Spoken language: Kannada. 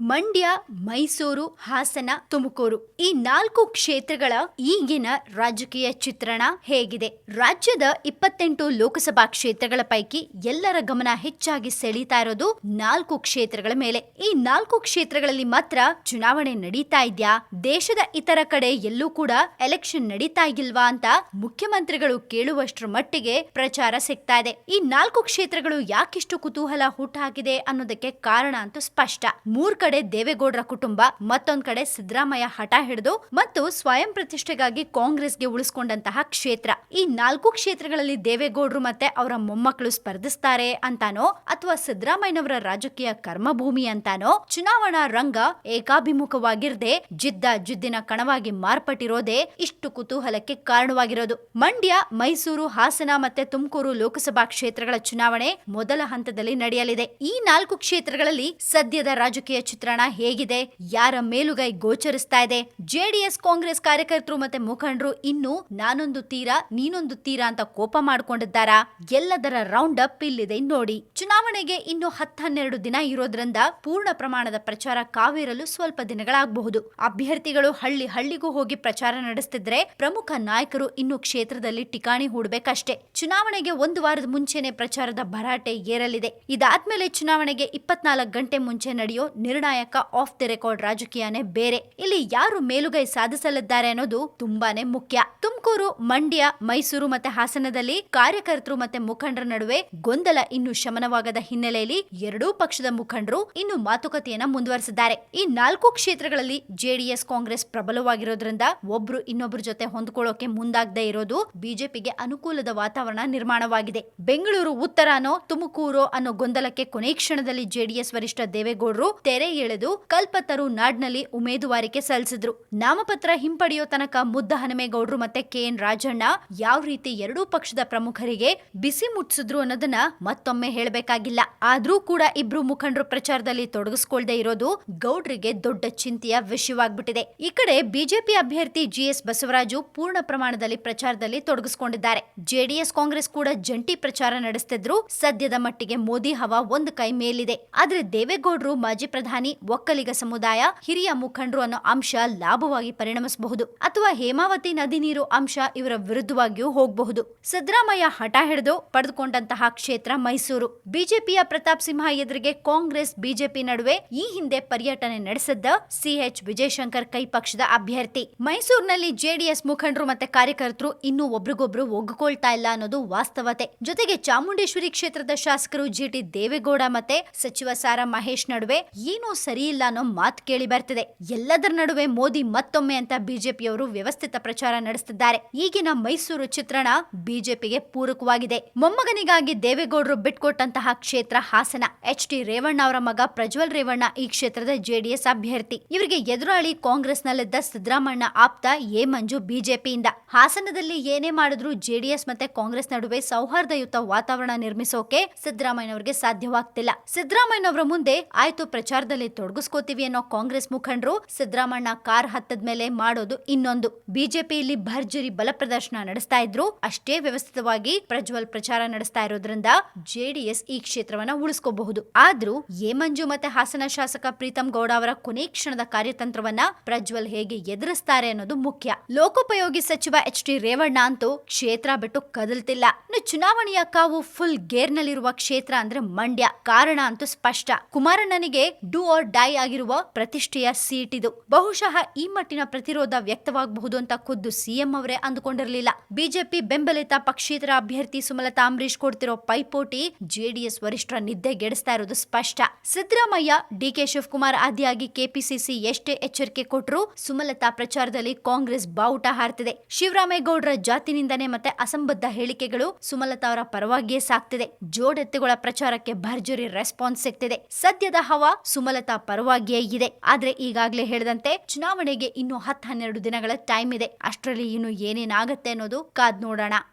ಮಂಡ್ಯ, ಮೈಸೂರು, ಹಾಸನ, ತುಮಕೂರು ಈ ನಾಲ್ಕು ಕ್ಷೇತ್ರಗಳ ಈಗಿನ ರಾಜಕೀಯ ಚಿತ್ರಣ ಹೇಗಿದೆ. ರಾಜ್ಯದ ಇಪ್ಪತ್ತೆಂಟು ಲೋಕಸಭಾ ಕ್ಷೇತ್ರಗಳ ಪೈಕಿ ಎಲ್ಲರ ಗಮನ ಹೆಚ್ಚಾಗಿ ಸೆಳೀತಾ ಇರೋದು ನಾಲ್ಕು ಕ್ಷೇತ್ರಗಳ ಮೇಲೆ. ಈ ನಾಲ್ಕು ಕ್ಷೇತ್ರಗಳಲ್ಲಿ ಮಾತ್ರ ಚುನಾವಣೆ ನಡೀತಾ ಇದ್ಯಾ? ದೇಶದ ಇತರ ಕಡೆ ಎಲ್ಲೂ ಕೂಡ ಎಲೆಕ್ಷನ್ ನಡೀತಾ ಇಲ್ವಾ ಅಂತ ಮುಖ್ಯಮಂತ್ರಿಗಳು ಕೇಳುವಷ್ಟರ ಮಟ್ಟಿಗೆ ಪ್ರಚಾರ ಸಿಗ್ತಾ ಇದೆ. ಈ ನಾಲ್ಕು ಕ್ಷೇತ್ರಗಳು ಯಾಕಿಷ್ಟು ಕುತೂಹಲ ಹುಟ್ಟಾಗಿದೆ ಅನ್ನೋದಕ್ಕೆ ಕಾರಣ ಅಂತೂ ಸ್ಪಷ್ಟ. ಮೂರ್ ಕಡೆ ದೇವೇಗೌಡರ ಕುಟುಂಬ, ಮತ್ತೊಂದ್ ಕಡೆ ಸಿದ್ದರಾಮಯ್ಯ ಹಠ ಹಿಡಿದು ಮತ್ತು ಸ್ವಯಂ ಪ್ರತಿಷ್ಠೆಗಾಗಿ ಕಾಂಗ್ರೆಸ್ಗೆ ಉಳಿಸ್ಕೊಂಡಂತಹ ಕ್ಷೇತ್ರ. ಈ ನಾಲ್ಕು ಕ್ಷೇತ್ರಗಳಲ್ಲಿ ದೇವೇಗೌಡರು ಮತ್ತೆ ಅವರ ಮೊಮ್ಮಕ್ಕಳು ಸ್ಪರ್ಧಿಸ್ತಾರೆ ಅಂತಾನೋ, ಅಥವಾ ಸಿದ್ದರಾಮಯ್ಯನವರ ರಾಜಕೀಯ ಕರ್ಮಭೂಮಿ ಅಂತಾನೋ, ಚುನಾವಣಾ ರಂಗ ಏಕಾಭಿಮುಖವಾಗಿರದೆ, ಜಿದ್ದ ಜಿದ್ದಿನ ಕಣವಾಗಿ ಮಾರ್ಪಟ್ಟಿರೋದೇ ಇಷ್ಟು ಕುತೂಹಲಕ್ಕೆ ಕಾರಣವಾಗಿರೋದು. ಮಂಡ್ಯ, ಮೈಸೂರು, ಹಾಸನ ಮತ್ತೆ ತುಮಕೂರು ಲೋಕಸಭಾ ಕ್ಷೇತ್ರಗಳ ಚುನಾವಣೆ ಮೊದಲ ಹಂತದಲ್ಲಿ ನಡೆಯಲಿದೆ. ಈ ನಾಲ್ಕು ಕ್ಷೇತ್ರಗಳಲ್ಲಿ ಸದ್ಯದ ರಾಜಕೀಯ ಚಿತ್ರಣ ಹೇಗಿದೆ? ಯಾರ ಮೇಲುಗೈ ಗೋಚರಿಸ್ತಾ ಇದೆ? ಜೆಡಿಎಸ್ ಕಾಂಗ್ರೆಸ್ ಕಾರ್ಯಕರ್ತರು ಮತ್ತೆ ಮುಖಂಡರು ಇನ್ನು ನಾನೊಂದು ತೀರಾ, ನೀನೊಂದು ತೀರಾ ಅಂತ ಕೋಪ ಮಾಡಿಕೊಂಡಿದ್ದಾರಾ? ಎಲ್ಲದರ ರೌಂಡ್ ಅಪ್ ಇಲ್ಲಿದೆ ನೋಡಿ. ಚುನಾವಣೆಗೆ ಇನ್ನು ಹತ್ತು ಹನ್ನೆರಡು ದಿನ ಇರೋದ್ರಿಂದ ಪೂರ್ಣ ಪ್ರಮಾಣದ ಪ್ರಚಾರ ಕಾವೇರಲು ಸ್ವಲ್ಪ ದಿನಗಳಾಗಬಹುದು. ಅಭ್ಯರ್ಥಿಗಳು ಹಳ್ಳಿ ಹಳ್ಳಿಗೂ ಹೋಗಿ ಪ್ರಚಾರ ನಡೆಸ್ತಿದ್ರೆ ಪ್ರಮುಖ ನಾಯಕರು ಇನ್ನು ಕ್ಷೇತ್ರದಲ್ಲಿ ಟಿಕಾಣಿ ಹೂಡಬೇಕಷ್ಟೇ. ಚುನಾವಣೆಗೆ ಒಂದು ವಾರದ ಮುಂಚೆನೆ ಪ್ರಚಾರದ ಭರಾಟೆ ಏರಲಿದೆ. ಇದಾದ್ಮೇಲೆ ಚುನಾವಣೆಗೆ ಇಪ್ಪತ್ನಾಲ್ಕು ಗಂಟೆ ಮುಂಚೆ ನಡೆಯೋ ನಿರ್ಣಾಯಕ ಆಫ್ ದಿ ರೆಕಾರ್ಡ್ ರಾಜಕೀಯನೇ ಬೇರೆ. ಇಲ್ಲಿ ಯಾರು ಮೇಲುಗೈ ಸಾಧಿಸಲಿದ್ದಾರೆ ಅನ್ನೋದು ತುಂಬಾನೇ ಮುಖ್ಯ. ತುಮಕೂರು, ಮಂಡ್ಯ, ಮೈಸೂರು ಮತ್ತೆ ಹಾಸನದಲ್ಲಿ ಕಾರ್ಯಕರ್ತರು ಮತ್ತೆ ಮುಖಂಡರ ನಡುವೆ ಗೊಂದಲ ಇನ್ನು ಶಮನವಾಗದ ಹಿನ್ನೆಲೆಯಲ್ಲಿ ಎರಡೂ ಪಕ್ಷದ ಮುಖಂಡರು ಇನ್ನು ಮಾತುಕತೆಯನ್ನ ಮುಂದುವರೆಸಿದ್ದಾರೆ. ಈ ನಾಲ್ಕು ಕ್ಷೇತ್ರಗಳಲ್ಲಿ ಜೆಡಿಎಸ್, ಕಾಂಗ್ರೆಸ್ ಪ್ರಬಲವಾಗಿರೋದ್ರಿಂದ ಒಬ್ರು ಇನ್ನೊಬ್ರ ಜೊತೆ ಹೊಂದ್ಕೊಳ್ಳೋಕೆ ಮುಂದಾಗದೇ ಇರೋದು ಬಿಜೆಪಿಗೆ ಅನುಕೂಲದ ವಾತಾವರಣ ನಿರ್ಮಾಣವಾಗಿದೆ. ಬೆಂಗಳೂರು ಉತ್ತರನೋ ತುಮಕೂರು ಅನ್ನೋ ಗೊಂದಲಕ್ಕೆ ಕೊನೆ ಕ್ಷಣದಲ್ಲಿ ಜೆಡಿಎಸ್ ವರಿಷ್ಠ ದೇವೇಗೌಡರು ತೆರೆ ಎಳೆದು ಕಲ್ಪತರು ನಾಡ್ನಲ್ಲಿ ಉಮೇದುವಾರಿಕೆ ಸಲ್ಲಿಸಿದ್ರು. ನಾಮಪತ್ರ ಹಿಂಪಡೆಯೋ ತನಕ ಮುದ್ದ ಹನುಮೇಗೌಡರು ಮತ್ತೆ ಕೆ ಎನ್ ರಾಜಣ್ಣ ಯಾವ ರೀತಿ ಎರಡೂ ಪಕ್ಷದ ಪ್ರಮುಖರಿಗೆ ಬಿಸಿ ಮುಟ್ಟಿಸಿದ್ರು ಅನ್ನೋದನ್ನ ಮತ್ತೊಮ್ಮೆ ಹೇಳಬೇಕಾಗಿಲ್ಲ. ಆದ್ರೂ ಕೂಡ ಇಬ್ರು ಮುಖಂಡರು ಪ್ರಚಾರದಲ್ಲಿ ತೊಡಗಿಸಿಕೊಳ್ಳದೆ ಇರೋದು ಗೌಡ್ರಿಗೆ ದೊಡ್ಡ ಚಿಂತೆಯ ವಿಷಯವಾಗ್ಬಿಟ್ಟಿದೆ. ಈ ಕಡೆ ಬಿಜೆಪಿ ಅಭ್ಯರ್ಥಿ ಜಿಎಸ್ ಬಸವರಾಜು ಪೂರ್ಣ ಪ್ರಮಾಣದಲ್ಲಿ ಪ್ರಚಾರದಲ್ಲಿ ತೊಡಗಿಸಿಕೊಂಡಿದ್ದಾರೆ. ಜೆಡಿಎಸ್ ಕಾಂಗ್ರೆಸ್ ಕೂಡ ಜಂಟಿ ಪ್ರಚಾರ ನಡೆಸ್ತಿದ್ರು. ಸದ್ಯದ ಮಟ್ಟಿಗೆ ಮೋದಿ ಹವಾ ಒಂದು ಕೈ ಮೇಲಿದೆ. ಆದ್ರೆ ದೇವೇಗೌಡರು ಮಾಜಿ ಪ್ರಧಾನಿ ಒಕ್ಕಲಿಗ ಸಮುದಾಯ, ಹಿರಿಯ ಮುಖಂಡರು ಅನ್ನೋ ಅಂಶ ಲಾಭವಾಗಿ ಪರಿಣಮಿಸಬಹುದು. ಅಥವಾ ಹೇಮಾವತಿ ನದಿ ನೀರು ಅಂಶ ಇವರ ವಿರುದ್ಧವಾಗಿಯೂ ಹೋಗಬಹುದು. ಸಿದ್ದರಾಮಯ್ಯ ಹಠ ಹಿಡಿದು ಪಡೆದುಕೊಂಡಂತಹ ಕ್ಷೇತ್ರ ಮೈಸೂರು. ಬಿಜೆಪಿಯ ಪ್ರತಾಪ್ ಸಿಂಹ ಎದುರಿಗೆ ಕಾಂಗ್ರೆಸ್, ಬಿಜೆಪಿ ನಡುವೆ ಈ ಹಿಂದೆ ಪರ್ಯಟನೆ ನಡೆಸಿದ್ದ ಸಿಎಚ್ ವಿಜಯಶಂಕರ್ ಕೈ ಪಕ್ಷದ ಅಭ್ಯರ್ಥಿ. ಮೈಸೂರಿನಲ್ಲಿ ಜೆಡಿಎಸ್ ಮುಖಂಡರು ಮತ್ತೆ ಕಾರ್ಯಕರ್ತರು ಇನ್ನೂ ಒಬ್ರಿಗೊಬ್ರು ಒಗ್ಗಿಕೊಳ್ತಾ ಇಲ್ಲ ಅನ್ನೋದು ವಾಸ್ತವತೆ. ಜೊತೆಗೆ ಚಾಮುಂಡೇಶ್ವರಿ ಕ್ಷೇತ್ರದ ಶಾಸಕರು ಜಿಟಿ ದೇವೇಗೌಡ ಮತ್ತೆ ಸಚಿವ ಸಾರಾ ಮಹೇಶ್ ನಡುವೆ ಏನೂ ಸರಿ ಇಲ್ಲ ಅನ್ನೋ ಮಾತು ಕೇಳಿ ಬರ್ತಿದೆ. ಎಲ್ಲದರ ನಡುವೆ ಮೋದಿ ಮತ್ತೊಮ್ಮೆ ಅಂತ ಬಿಜೆಪಿಯವರು ವ್ಯವಸ್ಥಿತ ಪ್ರಚಾರ ನಡೆಸುತ್ತಿದ್ದಾರೆ ಈಗಿನ ಮೈಸೂರು ಚಿತ್ರಣ ಬಿಜೆಪಿಗೆ ಪೂರಕವಾಗಿದೆ. ಮೊಮ್ಮಗನಿಗಾಗಿ ದೇವೇಗೌಡರು ಬಿಟ್ಕೊಟ್ಟಂತಹ ಕ್ಷೇತ್ರ ಹಾಸನ. ಎಚ್ ಡಿ ರೇವಣ್ಣ ಅವರ ಮಗ ಪ್ರಜ್ವಲ್ ರೇವಣ್ಣ ಈ ಕ್ಷೇತ್ರದ ಜೆಡಿಎಸ್ ಅಭ್ಯರ್ಥಿ. ಇವರಿಗೆ ಎದುರಾಳಿ ಕಾಂಗ್ರೆಸ್ನಲ್ಲಿದ್ದ ಸಿದ್ದರಾಮಣ್ಣ ಆಪ್ತ ಎ ಮಂಜು ಬಿಜೆಪಿಯಿಂದ. ಹಾಸನದಲ್ಲಿ ಏನೇ ಮಾಡಿದ್ರು ಜೆಡಿಎಸ್ ಮತ್ತೆ ಕಾಂಗ್ರೆಸ್ ನಡುವೆ ಸೌಹಾರ್ದಯುತ ವಾತಾವರಣ ನಿರ್ಮಿಸೋಕೆ ಸಿದ್ದರಾಮಯ್ಯನವರಿಗೆ ಸಾಧ್ಯವಾಗ್ತಿಲ್ಲ. ಸಿದ್ದರಾಮಯ್ಯನವರ ಮುಂದೆ ಆಯ್ತು ಪ್ರಚಾರದಲ್ಲಿ ತೊಡಗಿಸ್ಕೋತೀವಿ ಅನ್ನೋ ಕಾಂಗ್ರೆಸ್ ಮುಖಂಡರು ಸಿದ್ದರಾಮಣ್ಣ ಕಾರ್ ಹತ್ತದ ಮೇಲೆ ಮಾಡೋದು ಇನ್ನೊಂದು. ಬಿಜೆಪಿಯಲ್ಲಿ ಭರ್ಜರಿ ಬಲ ಪ್ರದರ್ಶನ ನಡೆಸ್ತಾ ಇದ್ರು. ಅಷ್ಟೇ ವ್ಯವಸ್ಥಿತವಾಗಿ ಪ್ರಜ್ವಲ್ ಪ್ರಚಾರ ನಡೆಸ್ತಾ ಇರೋದ್ರಿಂದ ಜೆಡಿಎಸ್ ಈ ಕ್ಷೇತ್ರವನ್ನ ಉಳಿಸ್ಕೋಬಹುದು. ಆದ್ರೂ ಎ ಮಂಜು ಮತ್ತೆ ಹಾಸನ ಶಾಸಕ ಪ್ರೀತಂ ಗೌಡ ಅವರ ಕೊನೆ ಕ್ಷಣದ ಕಾರ್ಯತಂತ್ರವನ್ನ ಪ್ರಜ್ವಲ್ ಹೇಗೆ ಎದುರಿಸ್ತಾರೆ ಅನ್ನೋದು ಮುಖ್ಯ. ಲೋಕೋಪಯೋಗಿ ಸಚಿವ ಎಚ್ ಟಿ ರೇವಣ್ಣ ಅಂತೂ ಕ್ಷೇತ್ರ ಬಿಟ್ಟು ಕದಲ್ತಿಲ್ಲ. ಇನ್ನು ಚುನಾವಣೆಯ ಕಾವು ಫುಲ್ ಗೇರ್ನಲ್ಲಿರುವ ಕ್ಷೇತ್ರ ಅಂದ್ರೆ ಮಂಡ್ಯ. ಕಾರಣ ಅಂತೂ ಸ್ಪಷ್ಟ. ಕುಮಾರಣ್ಣನಿಗೆ ಡೂ ಆರ್ ಡೈ ಆಗಿರುವ ಪ್ರತಿಷ್ಠೆಯ ಸೀಟ್ ಇದು. ಬಹುಶಃ ಈ ಮಟ್ಟಿನ ಪ್ರತಿರೋಧ ವ್ಯಕ್ತವಾಗಬಹುದು ಅಂತ ಖುದ್ದು ಸಿಎಂ ಅವರೇ ಅಂದುಕೊಂಡಿರಲಿಲ್ಲ. ಬಿಜೆಪಿ ಬೆಂಬಲಿತ ಪಕ್ಷೇತರ ಅಭ್ಯರ್ಥಿ ಸುಮಲತಾ ಅಂಬರೀಶ್ ಕೊಡ್ತಿರೋ ಪೈಪೋಟಿ ಜೆಡಿಎಸ್ ವರಿಷ್ಠರ ನಿದ್ದೆಗೆಡಿಸ್ತಾ ಇರೋದು ಸ್ಪಷ್ಟ. ಸಿದ್ದರಾಮಯ್ಯ ಡಿಕೆ ಶಿವಕುಮಾರ್ ಆದಿಯಾಗಿ ಕೆಪಿಸಿಸಿ ಎಷ್ಟೇ ಎಚ್ಚರಿಕೆ ಕೊಟ್ಟರು ಸುಮಲತಾ ಪ್ರಚಾರದಲ್ಲಿ ಕಾಂಗ್ರೆಸ್ ಬಾವುಟ ಹಾರ್ತಿದೆ. ಶಿವರಾಮೇಗೌಡರ ಜಾತಿ ನಿಂದನೆ ಮತ್ತೆ ಅಸಂಬದ್ಧ ಹೇಳಿಕೆಗಳು ಸುಮಲತಾ ಅವರ ಪರವಾಗಿಯೇ ಸಾಕ್ತಿದೆ. ಜೋಡೆತ್ತುಗಳ ಪ್ರಚಾರಕ್ಕೆ ಭರ್ಜರಿ ರೆಸ್ಪಾನ್ಸ್ ಸಿಗ್ತಿದೆ. ಸದ್ಯದ ಹವಾ ಸುಮಲತಾ ಪರವಾಗಿಯೇ ಇದೆ. ಆದ್ರೆ ಈಗಾಗಲೇ ಹೇಳಿದಂತೆ ಚುನಾವಣೆಗೆ ಇನ್ನು ಹತ್ತು ಹನ್ನೆರಡು ದಿನಗಳ ಟೈಮ್ ಇದೆ. ಅಷ್ಟರಲ್ಲಿ ಇನ್ನು ಏನೇನಾಗತ್ತೆ ಅನ್ನೋದು ಕಾದ್ ನೋಡೋಣ.